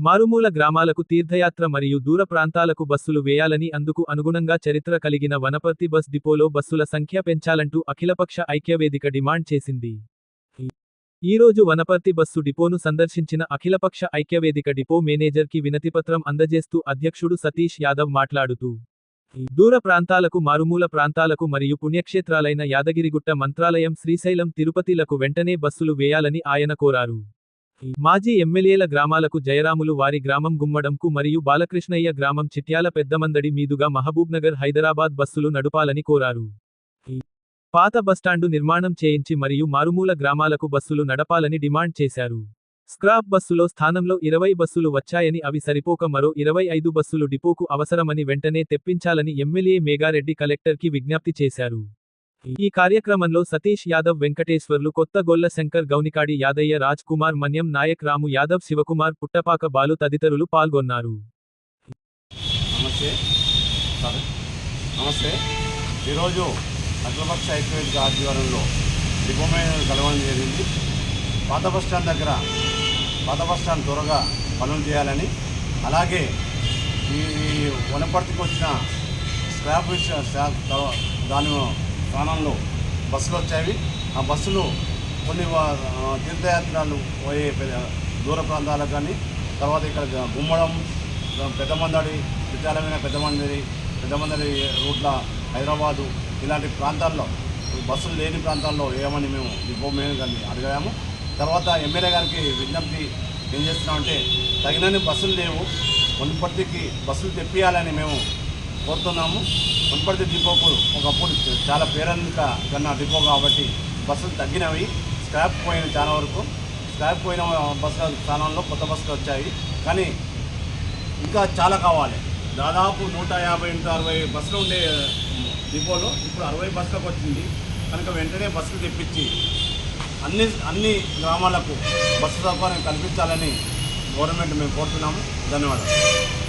మారుమూల గ్రామాలకు తీర్థయాత్ర మరియు దూర ప్రాంతాలకు బస్సులు వేయాలని అందుకు అనుగుణంగా చరిత్ర కలిగిన వనపర్తి బస్ డిపోలో బస్సుల సంఖ్య పెంచాలంటూ అఖిలపక్ష ఐక్యవేదిక డిమాండ్ చేసింది. ఈ రోజు వనపర్తి బస్సు డిపోను సందర్శించిన అఖిలపక్ష ఐక్యవేదిక డిపో మేనేజర్కి వినతిపత్రం అందజేస్తూ అధ్యక్షుడు సతీష్ యాదవ్ మాట్లాడుతూ దూర ప్రాంతాలకు మారుమూల ప్రాంతాలకు మరియు పుణ్యక్షేత్రాలైన యాదగిరిగుట్ట మంత్రాలయం శ్రీశైలం తిరుపతిలకు వెంటనే బస్సులు వేయాలని ఆయన కోరారు. మాజీ ఎమ్మెల్యేల గ్రామాలకు జయరాములు వారి గ్రామం గుమ్మడంకు మరియు బాలకృష్ణయ్య గ్రామం చిట్యాల పెద్దమందడి మీదుగా మహబూబ్నగర్ హైదరాబాద్ బస్సులు నడుపాలని కోరారు. పాత బస్టాండు నిర్మాణం చేయించి మరియు మారుమూల గ్రామాలకు బస్సులు నడపాలని డిమాండ్ చేశారు. స్క్రాప్ బస్సులో స్థానంలో ఇరవై బస్సులు వచ్చాయని అవి సరిపోక మరో ఇరవై ఐదు బస్సులు డిపోకు అవసరమని వెంటనే తెప్పించాలని ఎమ్మెల్యే మేఘారెడ్డి కలెక్టర్కి విజ్ఞప్తి చేశారు. ఈ కార్యక్రమంలో సతీష్ యాదవ్ వెంకటేశ్వర్లు కొత్త గొల్ల శంకర్ గౌనికాడి యాదయ్య రాజ్ కుమార్ మన్యం నాయక్ రాము యాదవ్ శివకుమార్ పుట్టపాక బాలు తదితరులు పాల్గొన్నారు. నమస్తే. నమస్తే. ఈరోజు అఖిలపక్ష ఐక్యవేదిక ఆధ్వర్యంలో డిపో కలవడం జరిగింది. పాత బస్ స్టాండ్ దగ్గర పాత బస్ స్టాండ్ త్వరగా పనులు చేయాలని అలాగే ఈ వనపర్తికి వచ్చిన స్క్రాప్ దాని స్థానంలో బస్సులు వచ్చాయి. ఆ బస్సులు కొన్ని తీర్థయాత్రలు పోయే దూర ప్రాంతాలకు కానీ తర్వాత ఇక్కడ గుమ్మడం పెద్దమందడి విశాలమైన పెద్దమందడి పెద్దమందడి రూట్ల హైదరాబాదు ఇలాంటి ప్రాంతాల్లో బస్సులు లేని ప్రాంతాల్లో ఏమని మేము డిపో కానీ గారిని అడిగాము. తర్వాత ఎమ్మెల్యే గారికి విజ్ఞప్తి ఏం చేస్తున్నామంటే తగినన్ని బస్సులు లేవు. మునుపటికి బస్సులు తెప్పియాలని మేము కోరుతున్నాము. వనపర్తి డిపోకు ఒకప్పుడు చాలా పేరెందుక కన్నా డిపో కాబట్టి బస్సులు తగ్గినవి. స్క్రాప్ పోయిన చాలా వరకు. స్క్రాప్ పోయిన బస్సుల స్థానంలో కొత్త బస్సులు వచ్చాయి. కానీ ఇంకా చాలా కావాలి. దాదాపు నూట యాభై నూట అరవై బస్సులు ఉండే డిపోలో ఇప్పుడు అరవై బస్సులకు వచ్చింది. కనుక వెంటనే బస్సులు తెప్పించి అన్ని అన్ని గ్రామాలకు బస్సు సౌకర్యం కల్పించాలని గవర్నమెంట్ మేము కోరుతున్నాము. ధన్యవాదాలు.